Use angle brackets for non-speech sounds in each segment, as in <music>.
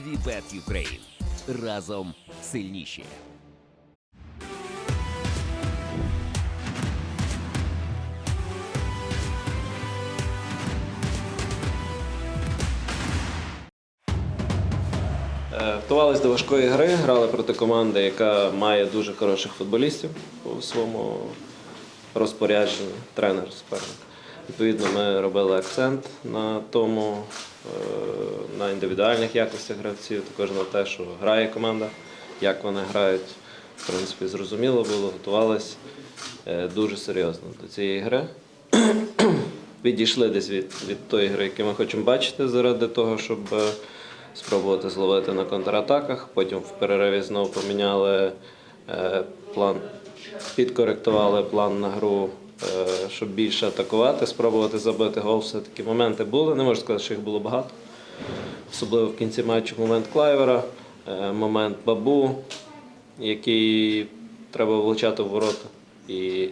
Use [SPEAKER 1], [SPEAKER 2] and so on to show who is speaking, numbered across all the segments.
[SPEAKER 1] Вібет Юкрейн. Разом сильніші.
[SPEAKER 2] Е, Готувалися до важкої гри, грали проти команди, яка має дуже хороших футболістів у своєму розпорядженні, тренер суперник. Відповідно, ми робили акцент на тому, е, на індивідуальних якостях гравців, також на те, що грає команда, як вони грають. В принципі, зрозуміло було, готувалися е, дуже серйозно до цієї гри. <clears throat> Відійшли десь від, від тої гри, яку ми хочемо бачити, заради того, щоб е, спробувати зловити на контратаках. Потім в перериві знову поміняли план, підкоректували план на гру, щоб більше атакувати, спробувати забити гол. Все-таки моменти були. Не можу сказати, що їх було багато. Особливо в кінці матчу момент Клайвера, е, момент Бабу, який треба влучати в ворота. І,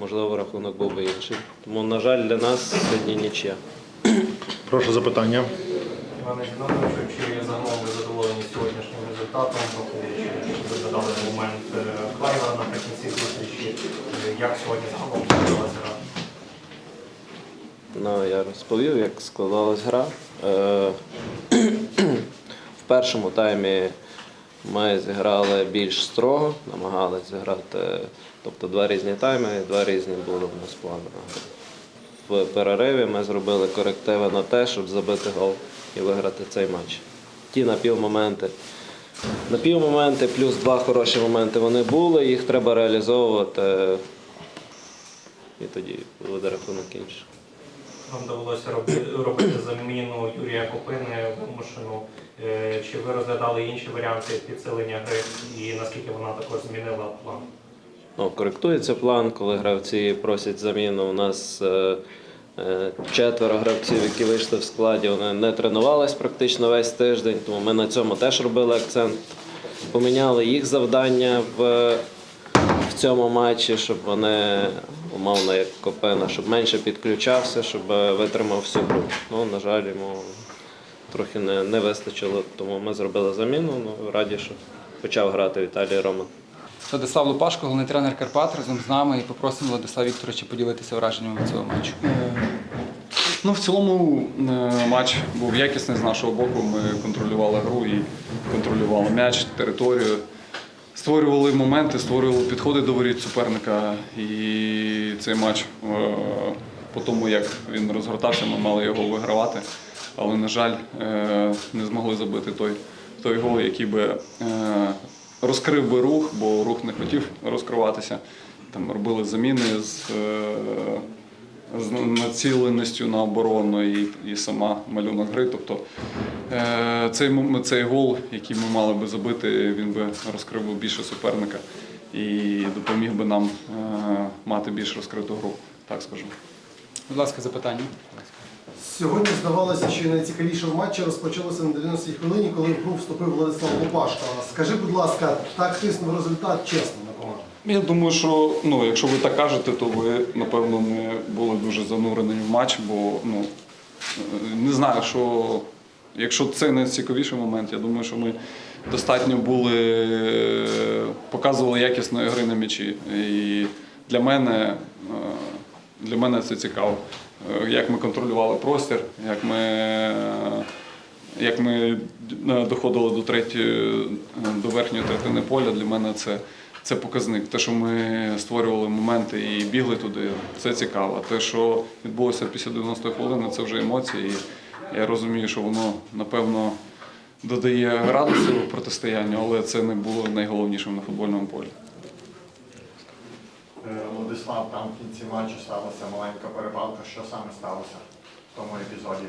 [SPEAKER 2] можливо, рахунок був би інший. Тому, на жаль, для нас сьогодні нічия.
[SPEAKER 3] Прошу запитання.
[SPEAKER 4] Іване Геннадійовичу, чи загалом ви задоволені сьогоднішнім результатом, враховуючи, що ви додали момент е, Клайвера наприкінці зустрічі, Е, як сьогодні загалом складалася гра?
[SPEAKER 2] Ну, я розповів, як складалась гра. Е, В першому таймі ми зіграли більш строго, намагалися зіграти, тобто два різні тайми, два різні були в нас плани. В перериві ми зробили корективи на те, щоб забити гол і виграти цей матч. Ті напівмоменти. Напівмоменти плюс два хороші моменти вони були, їх треба реалізовувати. І тоді буде рахунок інший.
[SPEAKER 4] Вам довелося робити, робити заміну Юрія Копини вимушену. Е, Чи ви розглядали інші варіанти підсилення гри і наскільки вона також змінила план?
[SPEAKER 2] Ну, коректується план, коли гравці просять заміну. У нас е, е, четверо гравців, які вийшли в складі, вони не тренувались практично весь тиждень, тому ми на цьому теж робили акцент. Поміняли їх завдання в цьому матчі, щоб вони, умовно, як Копена, щоб менше підключався, щоб е, витримав всю гру. Ну, на жаль, йому трохи не, не вистачило, тому ми зробили заміну. Ну, раді, що почав грати Віталій Роман.
[SPEAKER 5] Владислав Лупашко, головний тренер Карпат, разом з нами і попросимо Владислава Вікторовича поділитися враженнями від цього матчу.
[SPEAKER 6] Ну, в цілому е, матч був якісний з нашого боку. Ми контролювали гру і контролювали м'яч, територію. Створювали моменти, створювали підходи до воріт суперника. І цей матч, е, по тому як він розгортався, ми мали його вигравати. Але, на жаль, е, не змогли забити той, той гол, який би е, розкрив би рух, бо рух не хотів розкриватися. Там робили заміни з. З націленістю на оборону і, і сама малюнок гри. Тобто е, цей, цей гол, який ми мали би забити, він би розкрив би більше суперника і допоміг би нам е, мати більш розкриту гру, так скажемо.
[SPEAKER 5] Будь ласка, запитання.
[SPEAKER 7] Сьогодні здавалося, що найцікавіше в матчі розпочалося на 90-й хвилині, коли в гру вступив Владислав Лопашко. Скажи, будь ласка, так тиснув результат чесно.
[SPEAKER 6] Я думаю, що ну, якщо ви так кажете, то ви напевно не були дуже занурені в матч, бо ну, е, не знаю, що якщо це найцікавіший момент, я думаю, що ми достатньо були, е, показували якісної гри на м'ячі. І для мене, е, для мене це цікаво. Як ми контролювали простір, як ми, як ми доходили до третьої, до верхньої третини поля, для мене це, це показник. Те, що ми створювали моменти і бігли туди, це цікаво. Те, що відбулося після 90 хвилини, це вже емоції. І я розумію, що воно напевно додає градусу протистоянню, але це не було найголовнішим на футбольному полі.
[SPEAKER 3] Е, Владислав, там в кінці матчу сталася маленька перепалка. Що саме сталося в тому епізоді?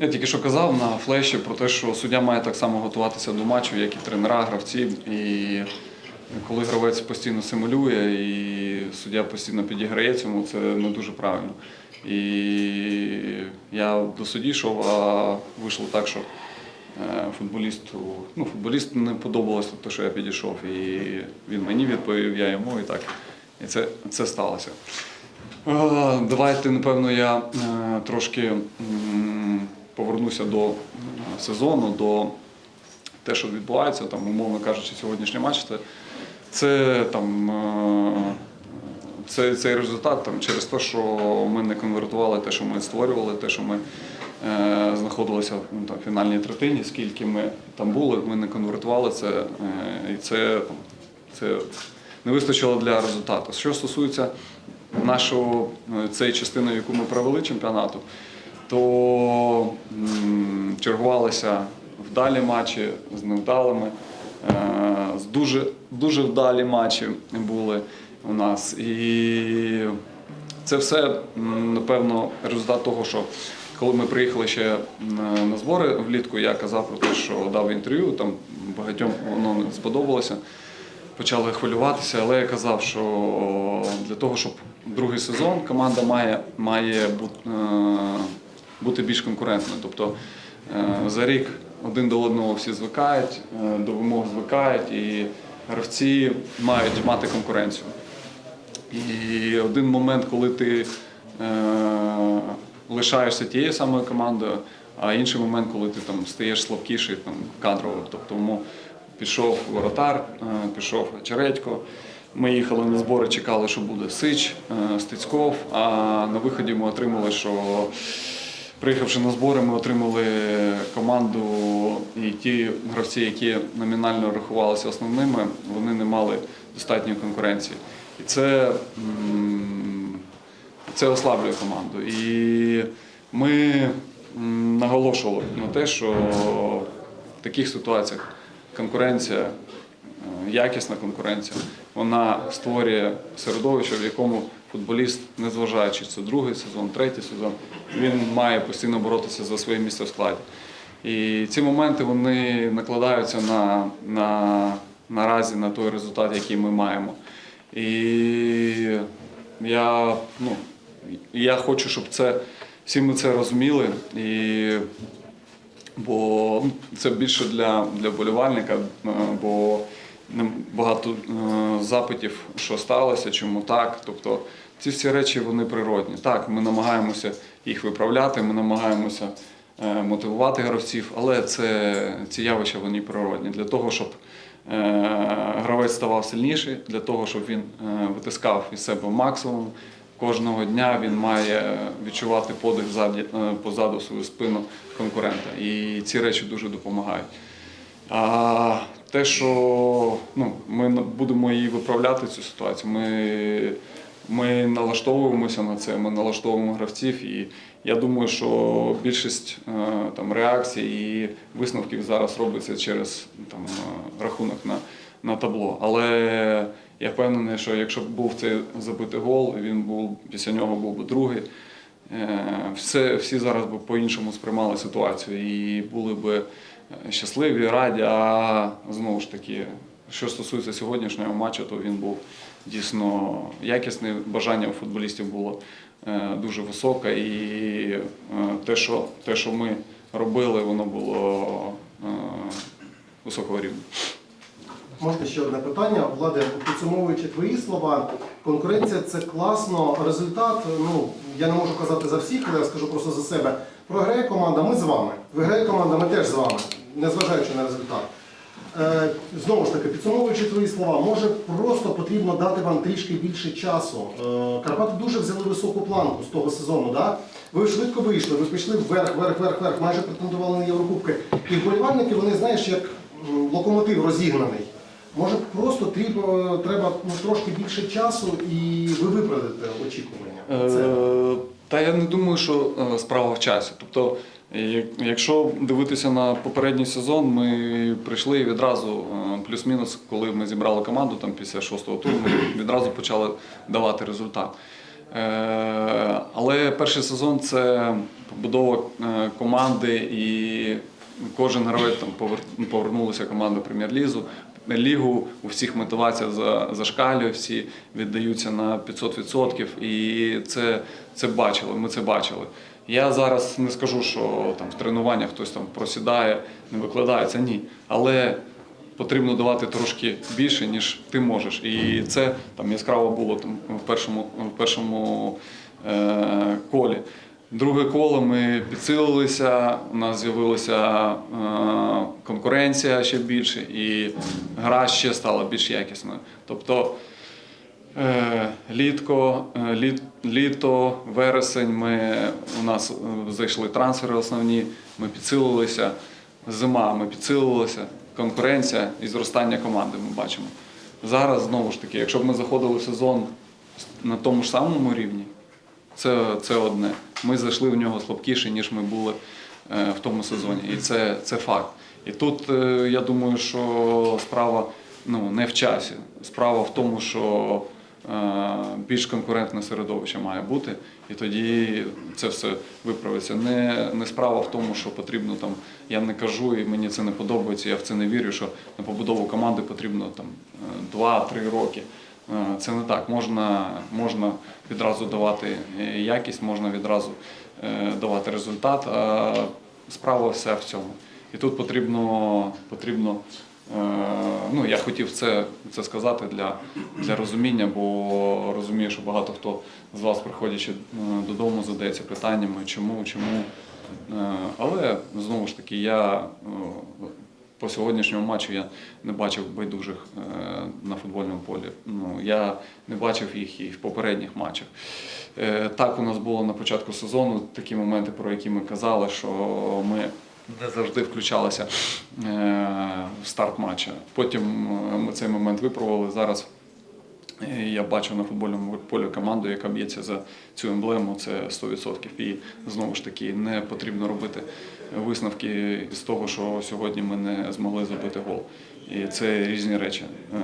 [SPEAKER 6] Я тільки що казав на флеші про те, що суддя має так само готуватися до матчу, як і тренера, гравці. І коли гравець постійно симулює і суддя постійно підіграє цьому, це не дуже правильно. І я до судді йшов, а вийшло так, що е, футболісту, ну, футболісту не подобалося те, що я підійшов. І він мені відповів, я йому і так. І це, це сталося. Е, Давайте, напевно, я е, трошки повернуся до е, сезону, до те, що відбувається, там, умовно кажучи, сьогоднішній матч, це, це там. е, це, цей результат там, через те, що ми не конвертували те, що ми створювали, те, що ми е, знаходилися ну, там, в фінальній третині, скільки ми там були, ми не конвертували це. Е, і це, там, це не вистачило для результату. Що стосується нашого е, цієї частини, яку ми провели чемпіонату, то чергувалися вдалі матчі з невдалими. Е, дуже, дуже вдалі матчі були у нас. І це все, напевно, результат того, що коли ми приїхали ще на- збори влітку, я казав про те, що дав інтерв'ю, там багатьом воно не сподобалося. Почали хвилюватися, але я казав, що для того, щоб другий сезон команда має, має бу- е, бути більш конкурентною. Тобто е, за рік один до одного всі звикають, е, до вимог звикають, і гравці мають мати конкуренцію. І один момент, коли ти е, лишаєшся тією самою командою, а інший момент, коли ти там стаєш слабкіший там, кадрово. Тобто пішов воротар, пішов Чередько. Ми їхали на збори, чекали, що буде Сич, Стецьков, а на виході ми отримали, що Приїхавши на збори, ми отримали команду, і ті гравці, які номінально рахувалися основними, вони не мали достатньої конкуренції. І це, це ослаблює команду. І ми наголошували на те, що в таких ситуаціях конкуренція, якісна конкуренція, вона створює середовище, в якому футболіст, незважаючи це другий сезон, третій сезон, він має постійно боротися за своє місце в складі. І ці моменти вони накладаються на, на, наразі на той результат, який ми маємо. І я, ну, я хочу, щоб це, всі ми це розуміли. І бо ну, це більше для, для вболівальника, е, бо багато е, запитів, що сталося, чому так. Тобто ці всі речі вони природні. Так, ми намагаємося їх виправляти, ми намагаємося е, мотивувати гравців, але це, ці явища вони природні. Для того, щоб е, гравець ставав сильніший, для того, щоб він витискав із себе максимум. Кожного дня він має відчувати подих позаду свою спину конкурента. І ці речі дуже допомагають. А те, що ну, ми будемо її виправляти, цю ситуацію, ми, ми налаштовуємося на це, ми налаштовуємо гравців. І я думаю, що більшість е, там, реакцій і висновків зараз робиться через там, е, рахунок на, на табло. Але я впевнений, що якщо б був цей забитий гол, він був після нього був би другий. е, Все, всі зараз би по-іншому сприймали ситуацію і були б е, щасливі, раді. А знову ж таки, що стосується сьогоднішнього матчу, то він був дійсно якісний. Бажання у футболістів було е, дуже високе. І е, те, що, те, що ми робили, воно було е, високого рівня.
[SPEAKER 7] Можна ще одне питання. Влади, підсумовуючи твої слова, конкуренція це класно. Результат, ну я не можу казати за всіх, але я скажу просто за себе. Програє команда, ми з вами. Виграє команда, ми теж з вами, незважаючи на результат. Е, знову ж таки, підсумовуючи твої слова, може просто потрібно дати вам трішки більше часу. Е, Карпати дуже взяли високу планку з того сезону. Да? Ви швидко вийшли, ви пішли вверх, вверх, вверх, вверх, майже претендували на Єврокубки. І вболівальники, вони знаєш, як локомотив розігнаний. Може, просто треба, треба ну, трошки більше часу і ви виправдите очікування. Це
[SPEAKER 6] Е, Та я не думаю, що справа в часі. Тобто, якщо дивитися на попередній сезон, ми прийшли і відразу, е, плюс-мінус, коли ми зібрали команду там після шостого туру, ми відразу почали давати результат. Е, Але перший сезон це побудова е, команди і кожен гравець там повер- повернулася команда прем'єр-лізу. Лігу у всіх мотивація за- зашкалює, всі віддаються на 500%, і це, це бачили. Ми це бачили. Я зараз не скажу, що там в тренуваннях хтось там просідає, не викладається. Ні. Але потрібно давати трошки більше, ніж ти можеш. І це там яскраво було там в першому, в першому е, колі. Друге коло ми підсилилися, у нас з'явилася е, конкуренція ще більше, і гра ще стала більш якісною. Тобто е, літко, е, літ, літо, вересень, ми, у нас е, зайшли трансфери основні, ми підсилилися. Зима, ми підсилилися, конкуренція і зростання команди ми бачимо. Зараз знову ж таки, якщо б ми заходили в сезон на тому ж самому рівні, це, це одне. Ми зайшли в нього слабкіше, ніж ми були е, в тому сезоні. І це, це факт. І тут е, я думаю, що справа ну, не в часі. Справа в тому, що більш конкурентне середовище має бути, і тоді це все виправиться. Не, не справа в тому, що потрібно там, я не кажу, і мені це не подобається, я в це не вірю, що на побудову команди потрібно там е, 2-3 роки. Е, Це не так. Можна, можна відразу давати е, якість, можна відразу е, давати результат. А справа вся в цьому. І тут потрібно, потрібно е, ну, я хотів це, це сказати для, для розуміння, бо розумію, що багато хто з вас, приходячи е, додому, задається питаннями, чому, чому. Е, Але знову ж таки, я е, по сьогоднішньому матчу я не бачив байдужих е, на футбольному полі. Ну, я не бачив їх і в попередніх матчах. Е, Так у нас було на початку сезону такі моменти, про які ми казали, що ми не завжди включалися е, в старт матча. Потім е, ми цей момент виправили. Зараз Е, Я бачу на футбольному полі команду, яка б'ється за цю емблему, це 100%. І знову ж таки не потрібно робити висновки з того, що сьогодні ми не змогли забити гол. І це різні речі. Е,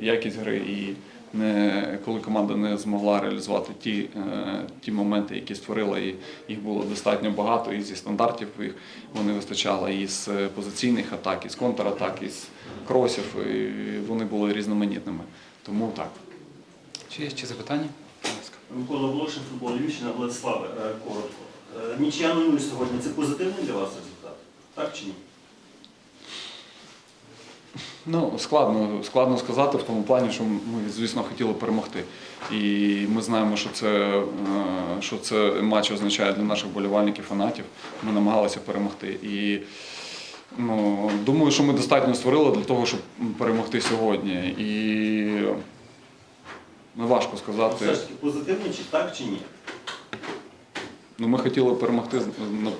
[SPEAKER 6] Якість гри і не коли команда не змогла реалізувати ті, е, ті моменти, які створила, і їх було достатньо багато, і зі стандартів їх вони вистачало, і з позиційних атак, і з контратак, і з кросів, і вони були різноманітними. Тому так.
[SPEAKER 5] Чи є ще запитання?
[SPEAKER 8] Микола Волошин, футбол Львівщина, Владиславе, е, коротко. Е, Нічия 0 сьогодні це позитивний для вас результат? Так чи ні?
[SPEAKER 6] Ну, складно, складно сказати в тому плані, що ми, звісно, хотіли перемогти. І ми знаємо, що це, е, що це матч означає для наших болівальників, фанатів. Ми намагалися перемогти. І ну, думаю, що ми достатньо створили для того, щоб перемогти сьогодні. І ну, важко
[SPEAKER 8] Ну,
[SPEAKER 6] сказати.
[SPEAKER 8] Все ж таки позитивний чи так чи ні?
[SPEAKER 6] Ну, ми хотіли перемогти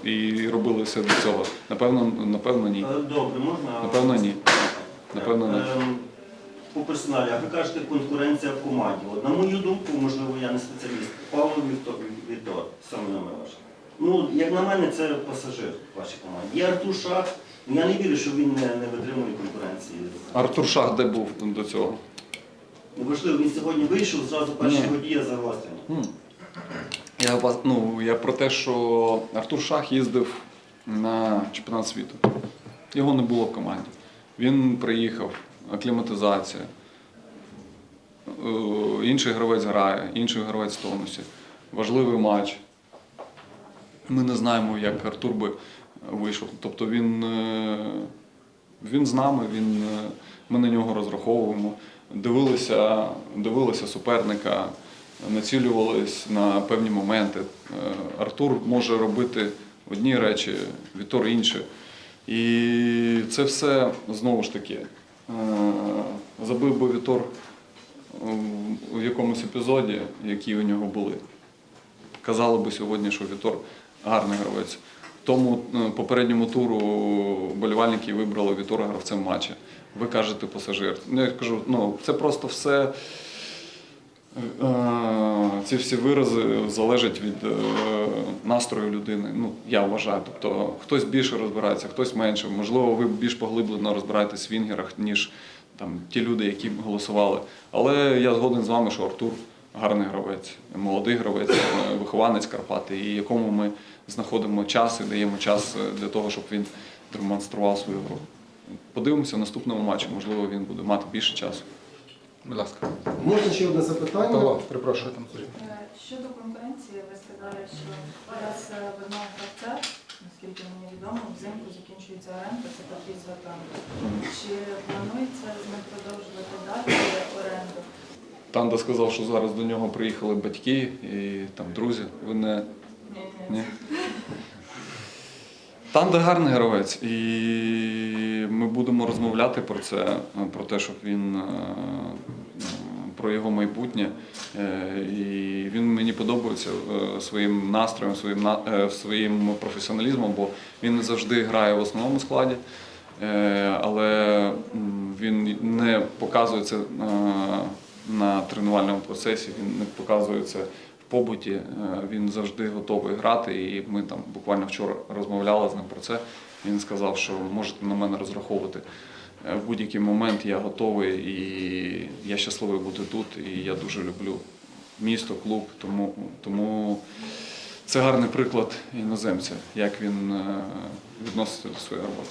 [SPEAKER 6] і робили все для цього. Напевно, напевно, ні.
[SPEAKER 8] Е, Добре, можна?
[SPEAKER 6] Напевно, ні. Напевно, ні.
[SPEAKER 8] Ем, По персоналі, а ви кажете конкуренція в команді. От, на мою думку, можливо, я не спеціаліст. Павло Віктор, Віктор саме номер ваш. Ну, як на мене, це пасажир в вашій команді. Є Артур Шах, ну, я не вірю, що він не, не витримує конкуренції.
[SPEAKER 6] Артур Шах де був до цього?
[SPEAKER 8] Неважливо, він сьогодні вийшов, зразу перша
[SPEAKER 6] Ні.
[SPEAKER 8] його дія загострення.
[SPEAKER 6] Я, вас- ну, я про те, що Артур Шах їздив на чемпіонат світу. Його не було в команді. Він приїхав, акліматизація. Е, Інший гравець грає, інший гравець в тонусі. Важливий матч. Ми не знаємо, як Артур би вийшов. Тобто він, е, він з нами, він, е, ми на нього розраховуємо. Дивилися, дивилися суперника, націлювались на певні моменти. Артур може робити одні речі, Вітор інші. І це все знову ж таки. е, Забив би Вітор е, в якомусь епізоді, які у нього були. Казали би сьогодні, що Вітор гарний гравець. Тому е, попередньому туру болівальники вибрали Вітора гравцем матча. Ви кажете пасажир. Ну, я кажу, ну це просто все. Е, Ці всі вирази залежать від е, настрою людини. Ну, я вважаю. Тобто хтось більше розбирається, хтось менше. Можливо, ви більш поглиблено розбираєтесь в вінгерах, ніж там, ті люди, які голосували. Але я згоден з вами, що Артур гарний гравець, молодий гравець, е, вихованець Карпати, і якому ми знаходимо час і даємо час для того, щоб він демонстрував свою гру. Подивимося в наступному матчі, можливо, він буде мати більше часу.
[SPEAKER 5] Будь ласка.
[SPEAKER 7] Можна ще одне запитання?
[SPEAKER 5] Павло, перепрошую там.
[SPEAKER 9] Е, Щодо конкуренції, ви сказали, що зараз е, в одного гравця, наскільки мені відомо, взимку закінчується оренда, це Патріс Ватан. Чи планується з ним продовжувати далі оренду?
[SPEAKER 6] Танда сказав, що зараз до нього приїхали батьки і там друзі. Ви не,
[SPEAKER 9] Ні,
[SPEAKER 6] Ні. Танда гарний гравець, і ми будемо розмовляти про це, про те, щоб він е, про його майбутнє. Е, І він мені подобається е, своїм настроєм, своїм е, своїм професіоналізмом, бо він не завжди грає в основному складі. Але він не показує це е, на тренувальному процесі, він не показує це в побуті. Він завжди готовий грати. І ми там буквально вчора розмовляли з ним про це. Він сказав, що можете на мене розраховувати. Е, В будь-який момент я готовий і я щасливий бути тут. І я дуже люблю місто, клуб. Тому, тому це гарний приклад іноземця, як він е, відноситься до своєї роботи.